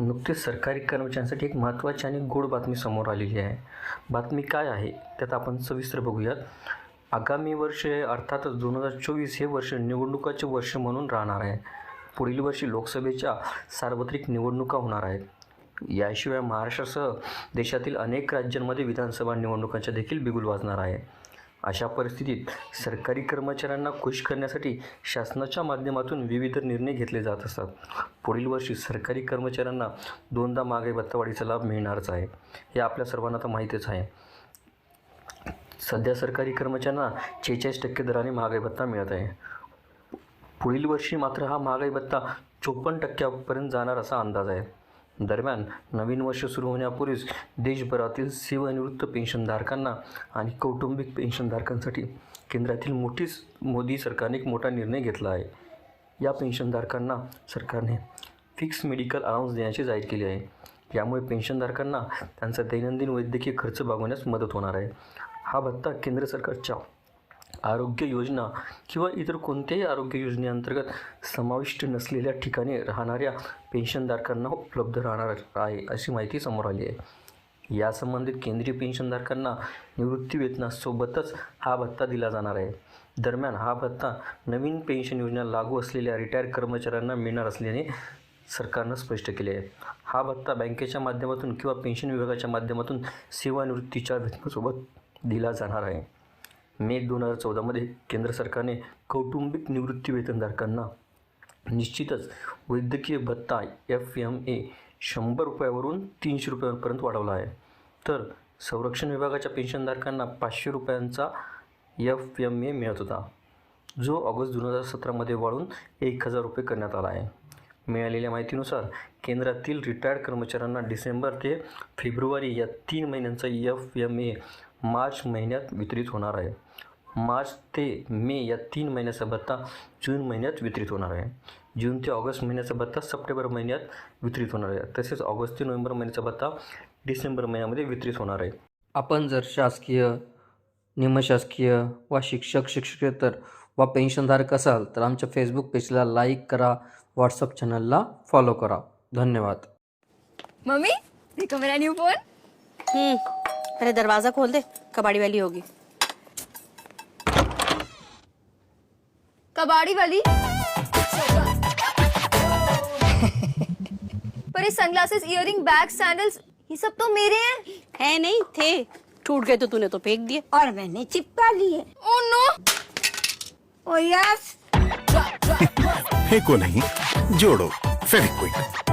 नुकतीच सरकारी कर्मचाऱ्यांसाठी एक महत्त्वाची आणि गोड बातमी समोर आलेली आहे. बातमी काय आहे त्यात आपण सविस्तर बघूयात. आगामी वर्ष अर्थातच दोन हजार चोवीस हे वर्ष निवडणुकाचे वर्ष म्हणून राहणार आहे. पुढील वर्षी लोकसभेच्या सार्वत्रिक निवडणुका होणार आहेत. याशिवाय महाराष्ट्रासह देशातील अनेक राज्यांमध्ये विधानसभा निवडणुकांच्या देखील बिगुल वाजणार आहे. अशा परिस्थितीत सरकारी कर्मचाऱ्यांना खुश करण्यासाठी शासनाच्या माध्यमातून विविध निर्णय घेतले जात असतात. पुढील वर्षी सरकारी कर्मचाऱ्यांना दोनदा महागाई भत्तावाढीचा लाभ मिळणारच आहे. हे आपल्या सर्वांना तर माहितीच आहे. सध्या सरकारी कर्मचाऱ्यांना शेहेचाळीस टक्के दराने महागाई भत्ता मिळत आहे. पुढील वर्षी मात्र हा महागाई भत्ता चोपन्न टक्क्यापर्यंत जाणार असा अंदाज आहे. दरम्यान नवीन वर्ष सुरू होण्यापूर्वीच देशभरातील सेवानिवृत्त पेन्शनधारकांना आणि कौटुंबिक पेन्शनधारकांसाठी केंद्रातील मोठीच मोदी सरकारने एक मोठा निर्णय घेतला आहे. या पेन्शनधारकांना सरकारने फिक्स मेडिकल अलाउन्स देण्याची जाहीर केली आहे. यामुळे पेन्शनधारकांना त्यांचा दैनंदिन वैद्यकीय खर्च भागवण्यास मदत होणार आहे. हा भत्ता केंद्र सरकारच्या आरोग्य योजना किंवा इतर कोणत्याही आरोग्य योजनेअंतर्गत समाविष्ट नसलेल्या ठिकाणी राहणाऱ्या पेन्शनधारकांना उपलब्ध राहणार आहे अशी माहिती समोर आली आहे. यासंबंधित केंद्रीय पेन्शनधारकांना निवृत्ती वेतनासोबतच हा भत्ता दिला जाणार आहे. दरम्यान हा भत्ता नवीन पेन्शन योजना लागू असलेल्या रिटायर कर्मचाऱ्यांना मिळणार असल्याने सरकारनं स्पष्ट केले आहे. हा भत्ता बँकेच्या माध्यमातून किंवा पेन्शन विभागाच्या माध्यमातून सेवानिवृत्तीच्या वेतनासोबत दिला जाणार आहे. मे दोन हजार चौदामध्ये केंद्र सरकारने कौटुंबिक निवृत्ती वेतनधारकांना निश्चितच वैद्यकीय भत्ता एफ एम ए शंभर रुपयावरून तीनशे रुपयांपर्यंत वाढवला आहे. तर संरक्षण विभागाच्या पेन्शनधारकांना पाचशे रुपयांचा एफ एम ए मिळत होता जो ऑगस्ट दोन हजार सतरामध्ये वाढून एक हजार रुपये करण्यात आला आहे. मिळालेल्या माहितीनुसार केंद्रातील रिटायर्ड कर्मचाऱ्यांना डिसेंबर ते फेब्रुवारी या तीन महिन्यांचा एफ एम ए मार्च महिन्यात वितरित होणार आहे. मार्च ते मे या तीन महिन्याचा भत्ता जून महिन्यात वितरित होणार आहे. जून ते ऑगस्ट महिन्याचा भत्ता सप्टेंबर महिन्यात वितरित होणार आहे. तसेच ऑगस्ट ते नोव्हेंबर महिन्याचा भत्ता डिसेंबर महिन्यामध्ये वितरित होणार आहे. आपण जर शासकीय निमशासकीय वा शिक्षक शिक्षकेतर वा पेन्शनधारक असाल तर आमच्या फेसबुक पेजला लाईक करा व्हॉट्सअप चॅनलला फॉलो करा. धन्यवाद. मम्मी मेरा न्यू फोन अरे दरवाज़ा खोल दे कबाड़ी वाली होगी। कबाड़ी वाली? पर ये सनग्लासेस इयरिंग बैग सैंडल्स ये सब तो मेरे हैं। है नहीं थे। टूट गए तो तूने तो फेंक दिए। और मैंने चिपका लिए ओह नो ओ यस फेंको नहीं जोड़ो फेविक्विक